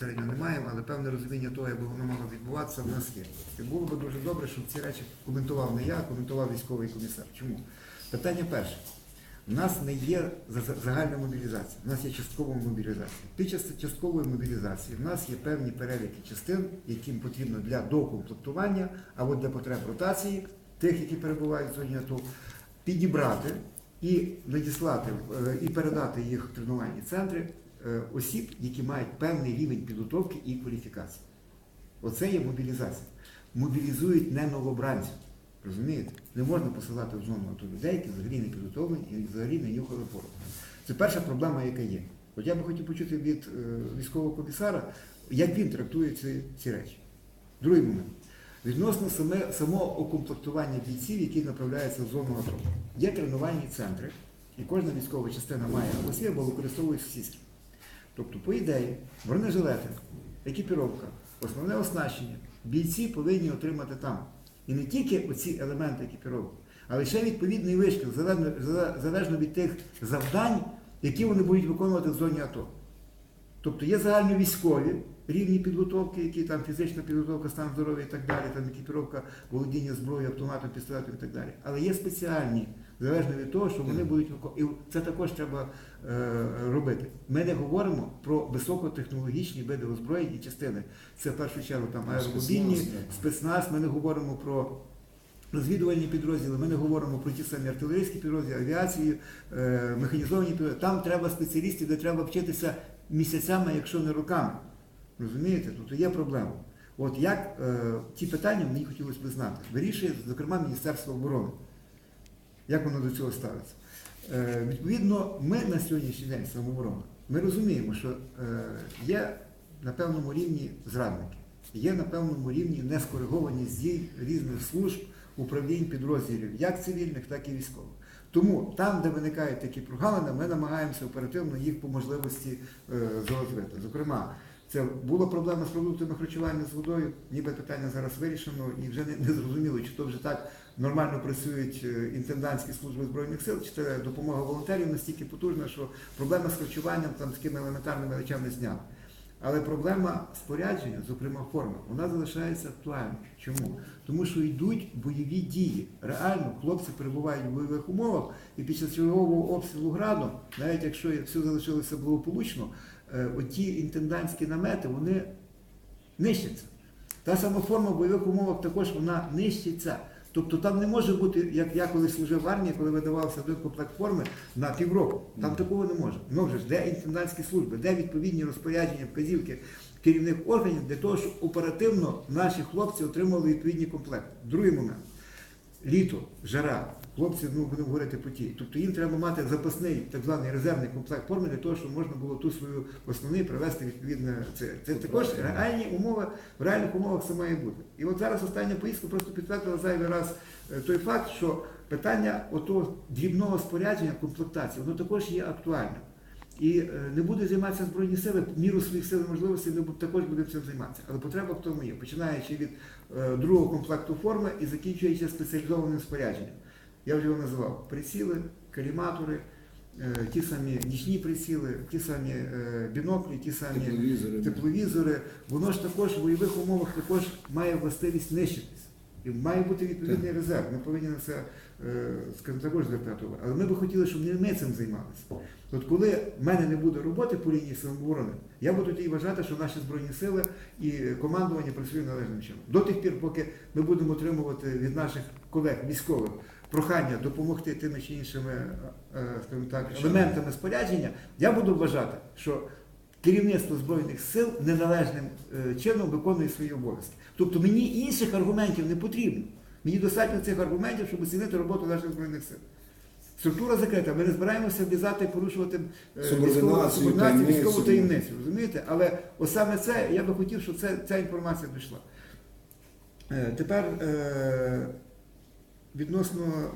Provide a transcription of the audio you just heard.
безпосередньо не маємо, але певне розуміння того, якби воно мало відбуватися, в нас є. І було б дуже добре, щоб ці речі коментував не я, а коментував військовий комісар. Чому? Питання перше. У нас не є за- за- загальна мобілізація, у нас є часткова мобілізація. Під час часткової мобілізації в нас є певні переліки частин, яким потрібно для докомплектування або для потреб ротації тих, які перебувають в зоні АТО, підібрати і надіслати е, і передати їх в тренувальні центри осіб, які мають певний рівень підготовки і кваліфікації. Оце є мобілізація. Мобілізують не новобранців. Розумієте? Не можна посилати в зону людей, які взагалі не підготовлені і взагалі не нюхали порох. Це перша проблема, яка є. От я би хотів почути від е, військового комісара, як він трактує ці, ці речі. Другий момент. Відносно саме, самого окомплектування бійців, які направляються в зону АТО. Є тренувальні центри, і кожна військова частина має або свій, або використовує сусідські. Тобто, по ідеї, бронежилети, екіпіровка, основне оснащення бійці повинні отримати там. І не тільки оці елементи екіпіровки, але ще відповідний вишкіл, залежно, від тих завдань, які вони будуть виконувати в зоні АТО. Тобто є загальновійськові рівні підготовки, які там фізична підготовка, стан здоров'я і так далі, там екіпіровка, володіння зброєю, автоматом, пістолетом і так далі. Але є спеціальні, залежно від того, що вони будуть. І це також треба е, робити. Ми не говоримо про високотехнологічні види озброєнь і частини. Це в першу чергу там аеромобільні, Спецназ, спецназ, ми не говоримо про. Розвідувальні підрозділи, ми не говоримо про ті самі артилерійські підрозділи, авіацію, е, механізовані підрозділи. Там треба спеціалістів, де треба вчитися місяцями, якщо не роками. Розумієте? Тобто є проблема. От як е, ті питання мені хотілося б знати. Вирішує, зокрема, Міністерство оборони. Як воно до цього ставиться? Е, відповідно, ми на сьогоднішній день самооборона, ми розуміємо, що е, є на певному рівні зрадники, є на певному рівні нескоригованість дій різних служб, управлінь підрозділів, як цивільних, так і військових. Тому там, де виникають такі прогалини, ми намагаємося оперативно їх по можливості е, заозвити. Зокрема, це була проблема з продуктами харчування з водою, ніби питання зараз вирішено, і вже не, не зрозуміло, чи то вже так нормально працюють е, інтендантські служби Збройних сил, чи це допомога волонтерів настільки потужна, що проблема з харчуванням там, такими елементарними речами зняла. Але проблема спорядження, зокрема форми, вона залишається актуальною. Чому? Тому що йдуть бойові дії. Реально хлопці перебувають в бойових умовах, і під час чергового обстрілу градом, навіть якщо все залишилося благополучно, оті інтендантські намети вони нищаться. Та сама форма в бойових умовах також вона нищиться. Тобто там не може бути, як я коли служив в армії, коли видавався один комплект форми на півроку. Там такого не може. Ну вже ж, де інтендантські служби, де відповідні розпорядження, вказівки керівних органів для того, щоб оперативно наші хлопці отримали відповідні комплекти. Другий момент. Літо, жара. Хлопці, ну будемо говорити по тій. Тобто їм треба мати запасний так званий резервний комплект форми для того, щоб можна було ту свою основний привести відповідне це. Це також реальні умови, в реальних умовах це має бути. І от зараз остання поїздка просто підтвердила зайвий раз е, той факт, що питання отого дрібного спорядження, комплектації, воно також є актуальним. І е, не буде займатися Збройні сили, міру своїх сил і можливостей ми також будемо цим займатися. Але потреба в тому є, починаючи від е, другого комплекту форми і закінчуючи спеціалізованим спорядженням. Я вже його називав приціли, каліматори, е, ті самі нічні приціли, ті самі е, біноклі, ті самі Тепловізори. тепловізори. Воно ж також в бойових умовах також має властивість нищитись. І має бути відповідний резерв. Ми повинні на це, е, скажімо, також звертати увагу. Але ми би хотіли, щоб не ми цим займалися. От коли в мене не буде роботи по лінії самооборони, я буду тоді вважати, що наші збройні сили і командування працюють належним чином. До тих пір, поки ми будемо отримувати від наших колег військових прохання допомогти тими чи іншими е, скажімо так, елементами спорядження, я буду вважати, що керівництво Збройних сил неналежним е, чином виконує свої обов'язки. Тобто мені інших аргументів не потрібно. Мені достатньо цих аргументів, щоб оцінити роботу наших Збройних сил. Структура закрита, ми не збираємося влізати і порушувати е, Субординацію, військову таємницю. таємницю. Розумієте? Але ось саме це, я би хотів, щоб це, ця інформація дійшла. Е, Тепер відносно